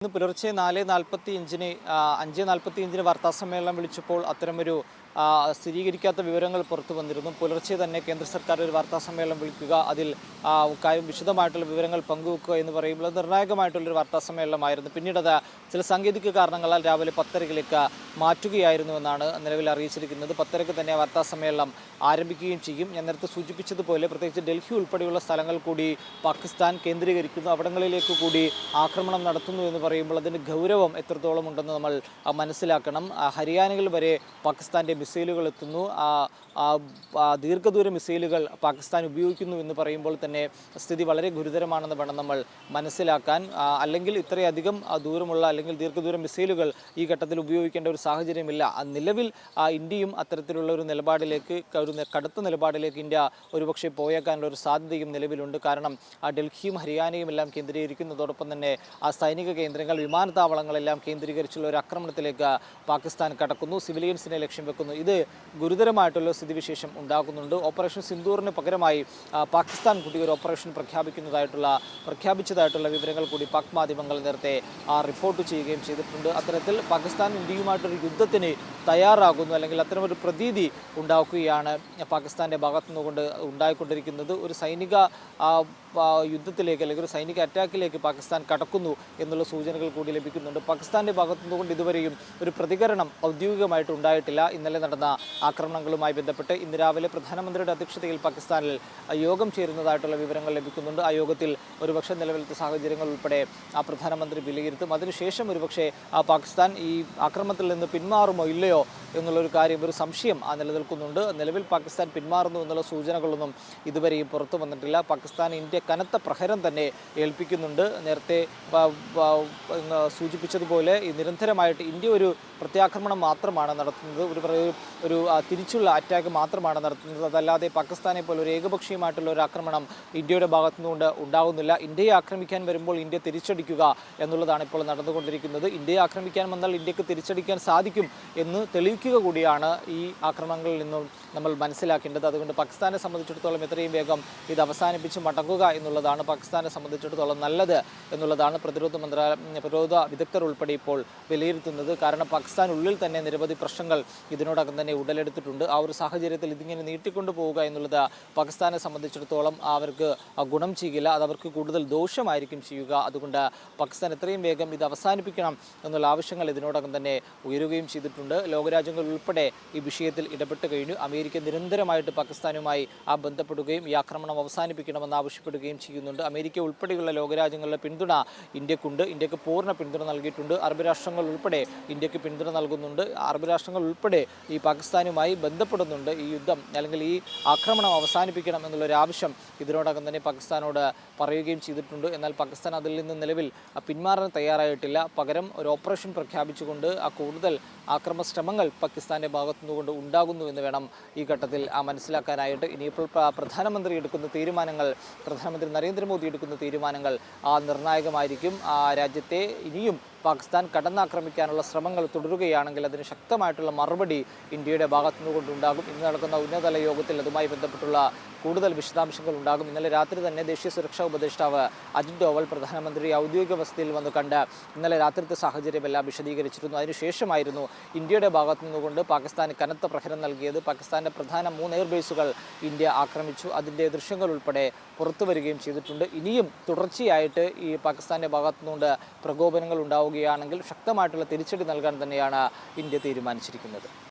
ഇന്ന് പുലർച്ചെ നാല് നാൽപ്പത്തി അഞ്ചിന് അഞ്ച് നാൽപ്പത്തി അഞ്ചിന് വാർത്താ സമ്മേളനം വിളിച്ചപ്പോൾ അത്തരമൊരു സ്ഥിരീകരിക്കാത്ത വിവരങ്ങൾ പുറത്തു വന്നിരുന്നു. പുലർച്ചെ തന്നെ കേന്ദ്ര സർക്കാർ ഒരു വാർത്താ സമ്മേളനം വിളിക്കുക അതിൽ വിശദമായിട്ടുള്ള വിവരങ്ങൾ പങ്കുവെക്കുക എന്ന് പറയുമ്പോൾ നിർണായകമായിട്ടുള്ളൊരു വാർത്താ സമ്മേളനമായിരുന്നു. പിന്നീട് അത് ചില സാങ്കേതിക കാരണങ്ങളാൽ രാവിലെ പത്തരയിലേക്ക് മാറ്റുകയായിരുന്നുവെന്നാണ് നിലവിൽ അറിയിച്ചിരിക്കുന്നത്. പത്തരയ്ക്ക് തന്നെ വാർത്താ സമ്മേളനം ആരംഭിക്കുകയും ചെയ്യും. ഞാൻ നേരത്തെ സൂചിപ്പിച്ചതുപോലെ പ്രത്യേകിച്ച് ഡൽഹി ഉൾപ്പെടെയുള്ള സ്ഥലങ്ങൾ കൂടി പാകിസ്ഥാൻ കേന്ദ്രീകരിക്കുന്നു. അവിടങ്ങളിലേക്ക് കൂടി ആക്രമണം നടത്തുന്നു എന്ന് പറയുമ്പോൾ അതിന്റെ ഗൗരവം എത്രത്തോളം ഉണ്ടെന്ന് നമ്മൾ മനസ്സിലാക്കണം. ഹരിയാനകൾ വരെ പാകിസ്ഥാന്റെ മിസൈലുകൾ എത്തുന്നു ആ, ദീർഘദൂര മിസൈലുകൾ പാകിസ്ഥാൻ ഉപയോഗിക്കുന്നു എന്ന് പറയുമ്പോൾ തന്നെ സ്ഥിതി വളരെ ഗുരുതരമാണെന്ന് വേണം നമ്മൾ മനസ്സിലാക്കാൻ. അല്ലെങ്കിൽ ഇത്രയധികം ദൂരമുള്ള അല്ലെങ്കിൽ ദീർഘദൂര മിസൈലുകൾ ഈ ഘട്ടത്തിൽ ഉപയോഗിക്കേണ്ട ഒരു സാഹചര്യമില്ല. നിലവിൽ ഇന്ത്യയും അത്തരത്തിലുള്ള ഒരു നിലപാടിലേക്ക് ഒരു കടുത്ത നിലപാടിലേക്ക് ഇന്ത്യ ഒരുപക്ഷെ പോയേക്കാനുള്ള ഒരു സാധ്യതയും നിലവിലുണ്ട്. കാരണം ഡൽഹിയും ഹരിയാനയും എല്ലാം കേന്ദ്രീകരിക്കുന്നതോടൊപ്പം തന്നെ ആ സൈനിക കേന്ദ്രങ്ങൾ വിമാനത്താവളങ്ങളെല്ലാം കേന്ദ്രീകരിച്ചുള്ള ഒരു ആക്രമണത്തിലേക്ക് പാകിസ്ഥാൻ കടക്കുന്നു. സിവിലിയൻസിനെ ലക്ഷ്യം വെക്കുന്നു. ഇത് ഗുരുതരമായിട്ടുള്ള സ്ഥിതിവിശേഷം ഉണ്ടാക്കുന്നുണ്ട്. ഓപ്പറേഷൻ സിന്ദൂറിന് പകരമായി പാകിസ്ഥാൻ കൂടി ഒരു ഓപ്പറേഷൻ പ്രഖ്യാപിക്കുന്നതായിട്ടുള്ള പ്രഖ്യാപിച്ചതായിട്ടുള്ള വിവരങ്ങൾ കൂടി പാക് മാധ്യമങ്ങൾ നേരത്തെ റിപ്പോർട്ട് ചെയ്യുകയും ചെയ്തിട്ടുണ്ട്. അത്തരത്തിൽ പാകിസ്ഥാൻ ഇന്ത്യയുമായിട്ടൊരു യുദ്ധത്തിന് തയ്യാറാകുന്നു. അല്ലെങ്കിൽ അത്തരമൊരു പ്രതീതി ഉണ്ടാക്കുകയാണ് പാകിസ്ഥാന്റെ ഭാഗത്തു നിന്നുകൊണ്ട് ഉണ്ടായിക്കൊണ്ടിരിക്കുന്നത്. ഒരു സൈനിക യുദ്ധത്തിലേക്ക് അല്ലെങ്കിൽ ഒരു സൈനിക അറ്റാക്കിലേക്ക് പാകിസ്ഥാൻ കടക്കുന്നു എന്നുള്ള സൂചനകൾ കൂടി ലഭിക്കുന്നുണ്ട്. പാകിസ്ഥാന്റെ ഭാഗത്തു നിന്നുകൊണ്ട് ഇതുവരെയും ഒരു പ്രതികരണം ഔദ്യോഗികമായിട്ട് ഉണ്ടായിട്ടില്ല. ഇന്നലെ നടന്ന ആക്രമണങ്ങളുമായി ബന്ധപ്പെട്ട് ഇന്ന് രാവിലെ പ്രധാനമന്ത്രിയുടെ അധ്യക്ഷതയിൽ പാകിസ്ഥാനിൽ യോഗം ചേരുന്നതായിട്ടുള്ള വിവരങ്ങൾ ലഭിക്കുന്നുണ്ട്. ആ യോഗത്തിൽ ഒരുപക്ഷെ നിലവിലത്തെ സാഹചര്യങ്ങൾ ഉൾപ്പെടെ ആ പ്രധാനമന്ത്രി വിലയിരുത്തും. അതിനുശേഷം ഒരുപക്ഷെ ആ പാകിസ്ഥാൻ ഈ ആക്രമണത്തിൽ നിന്ന് പിന്മാറുമോ ഇല്ലയോ എന്നുള്ളൊരു കാര്യം ഒരു സംശയം ആ നിലനിൽക്കുന്നുണ്ട്. നിലവിൽ പാകിസ്ഥാൻ പിന്മാറുന്നു എന്നുള്ള സൂചനകളൊന്നും ഇതുവരെയും പുറത്തു വന്നിട്ടില്ല. പാകിസ്ഥാൻ ഇന്ത്യ കനത്ത പ്രഹരം തന്നെ ഏൽപ്പിക്കുന്നുണ്ട്. നേരത്തെ സൂചിപ്പിച്ചതുപോലെ നിരന്തരമായിട്ട് ഇന്ത്യ ഒരു പ്രത്യാക്രമണം മാത്രമാണ് നടത്തുന്നത്. ഒരു ഒരു തിരിച്ചുള്ള അറ്റാക്ക് മാത്രമാണ് നടത്തുന്നത്. അതല്ലാതെ പാകിസ്ഥാനെ പോലെ ഒരു ഏകപക്ഷീയമായിട്ടുള്ള ഒരു ആക്രമണം ഇന്ത്യയുടെ ഭാഗത്തു നിന്നുകൊണ്ട് ഉണ്ടാകുന്നില്ല ഇന്ത്യയെ ആക്രമിക്കാൻ വരുമ്പോൾ ഇന്ത്യ തിരിച്ചടിക്കുക എന്നുള്ളതാണ് ഇപ്പോൾ നടന്നുകൊണ്ടിരിക്കുന്നത്. ഇന്ത്യയെ ആക്രമിക്കാൻ വന്നാൽ ഇന്ത്യയ്ക്ക് തിരിച്ചടിക്കാൻ സാധിക്കും എന്ന് തെളിയിക്കുക കൂടിയാണ് ഈ ആക്രമണങ്ങളിൽ നിന്നും നമ്മൾ മനസ്സിലാക്കേണ്ടത്. അതുകൊണ്ട് പാകിസ്ഥാനെ സംബന്ധിച്ചിടത്തോളം എത്രയും വേഗം ഇത് അവസാനിപ്പിച്ച് മടങ്ങുക എന്നുള്ളതാണ് പാകിസ്ഥാനെ സംബന്ധിച്ചിടത്തോളം നല്ലത് എന്നുള്ളതാണ് പ്രതിരോധ മന്ത്രാലയ പ്രതിരോധ വിദഗ്ധർ ഉൾപ്പെടെ ഇപ്പോൾ വിലയിരുത്തുന്നത്. കാരണം പാകിസ്ഥാൻ ഉള്ളിൽ തന്നെ നിരവധി പ്രശ്നങ്ങൾ ഇതിനോടകം തന്നെ ഉടലെടുത്തിട്ടുണ്ട്. ആ ഒരു സാഹചര്യത്തിൽ ഇതിങ്ങനെ നീട്ടിക്കൊണ്ടു പോവുക എന്നുള്ളത് പാകിസ്ഥാനെ സംബന്ധിച്ചിടത്തോളം അവർക്ക് ഗുണം ചെയ്യില്ല. അത് അവർക്ക് കൂടുതൽ ദോഷമായിരിക്കും ചെയ്യുക. അതുകൊണ്ട് പാകിസ്ഥാൻ എത്രയും വേഗം ഇത് അവസാനിപ്പിക്കണം എന്നുള്ള ആവശ്യങ്ങൾ ഇതിനോടകം തന്നെ ഉയരുകയും ചെയ്തിട്ടുണ്ട്. ലോകരാജ്യങ്ങൾ ഉൾപ്പെടെ ഈ വിഷയത്തിൽ ഇടപെട്ട് കഴിഞ്ഞു. അമേരിക്ക നിരന്തരമായിട്ട് പാകിസ്ഥാനുമായി ആ ബന്ധപ്പെടുകയും ഈ ആക്രമണം അവസാനിപ്പിക്കണമെന്ന് ആവശ്യപ്പെടുകയും ചെയ്യുന്നുണ്ട്. അമേരിക്ക ഉൾപ്പെടെയുള്ള ലോകരാജ്യങ്ങളുടെ പിന്തുണ ഇന്ത്യക്കുണ്ട്. ഇന്ത്യയ്ക്ക് പൂർണ പിന്തുണ നൽകിയിട്ടുണ്ട്. അറബ് രാഷ്ട്രങ്ങൾ ഉൾപ്പെടെ ഇന്ത്യയ്ക്ക് പിന്തുണ നൽകുന്നുണ്ട്. അറബ് രാഷ്ട്രങ്ങൾ ഉൾപ്പെടെ ഈ പാകിസ്ഥാനുമായി ബന്ധപ്പെടുന്നുണ്ട് ഈ യുദ്ധം. അല്ലെങ്കിൽ ഈ ആക്രമണം അവസാനിപ്പിക്കണം എന്നുള്ളൊരു ആവശ്യം ഇതിനോടകം തന്നെ പാകിസ്ഥാനോട് പറയുകയും ചെയ്തിട്ടുണ്ട്. എന്നാൽ പാകിസ്ഥാൻ അതിൽ നിന്ന് നിലവിൽ പിന്മാറാൻ തയ്യാറായിട്ടില്ല. പകരം ഒരു ഓപ്പറേഷൻ പ്രഖ്യാപിച്ചുകൊണ്ട് ആ കൂടുതൽ ആക്രമ ശ്രമങ്ങൾ പാകിസ്ഥാന്റെ ഭാഗത്തു നിന്നുകൊണ്ട് ഉണ്ടാകുന്നു എന്ന് വേണം ഈ ഘട്ടത്തിൽ ആ മനസ്സിലാക്കാനായിട്ട്. ഇനിയിപ്പോൾ പ്രധാനമന്ത്രി എടുക്കുന്ന തീരുമാനങ്ങൾ പ്രധാനമന്ത്രി നരേന്ദ്രമോദി എടുക്കുന്ന തീരുമാനങ്ങൾ ആ നിർണായകമായിരിക്കും. ആ രാജ്യത്തെ ഇനിയും പാകിസ്ഥാൻ കടന്നാക്രമിക്കാനുള്ള ശ്രമങ്ങൾ തുടരുകയാണെങ്കിൽ അതിന് ശക്തമായിട്ടുള്ള മറുപടി ഇന്ത്യയുടെ ഭാഗത്തു നിന്നുകൊണ്ടുണ്ടാകും. ഇന്ന് നടക്കുന്ന ഉന്നതതല യോഗത്തിൽ അതുമായി ബന്ധപ്പെട്ടുള്ള കൂടുതൽ വിശദാംശങ്ങൾ ഉണ്ടാകും. ഇന്നലെ രാത്രി തന്നെ ദേശീയ സുരക്ഷാ ഉപദേഷ്ടാവ് അജിത് ഡോവൽ പ്രധാനമന്ത്രി ഔദ്യോഗിക വസതിയിൽ വന്ന് കണ്ട് ഇന്നലെ രാത്രിത്തെ സാഹചര്യമെല്ലാം വിശദീകരിച്ചിരുന്നു. അതിനുശേഷമായിരുന്നു ഇന്ത്യയുടെ ഭാഗത്തു നിന്നുകൊണ്ട് പാകിസ്ഥാന് കനത്ത പ്രഹരം നൽകിയത്. പാകിസ്ഥാന്റെ പ്രധാന മൂന്ന് എയർബേസുകൾ ഇന്ത്യ ആക്രമിച്ചു. അതിന്റെ ദൃശ്യങ്ങൾ ഉൾപ്പെടെ പുറത്തു വരികയും ചെയ്തിട്ടുണ്ട്. ഇനിയും തുടർച്ചയായിട്ട് ഈ പാകിസ്ഥാന്റെ ഭാഗത്തു നിന്നുകൊണ്ട് പ്രകോപനങ്ങൾ ഉണ്ടാവുകയാണെങ്കിൽ ശക്തമായിട്ടുള്ള തിരിച്ചടി നൽകാൻ തന്നെയാണ് ഇന്ത്യ തീരുമാനിച്ചിരിക്കുന്നത്.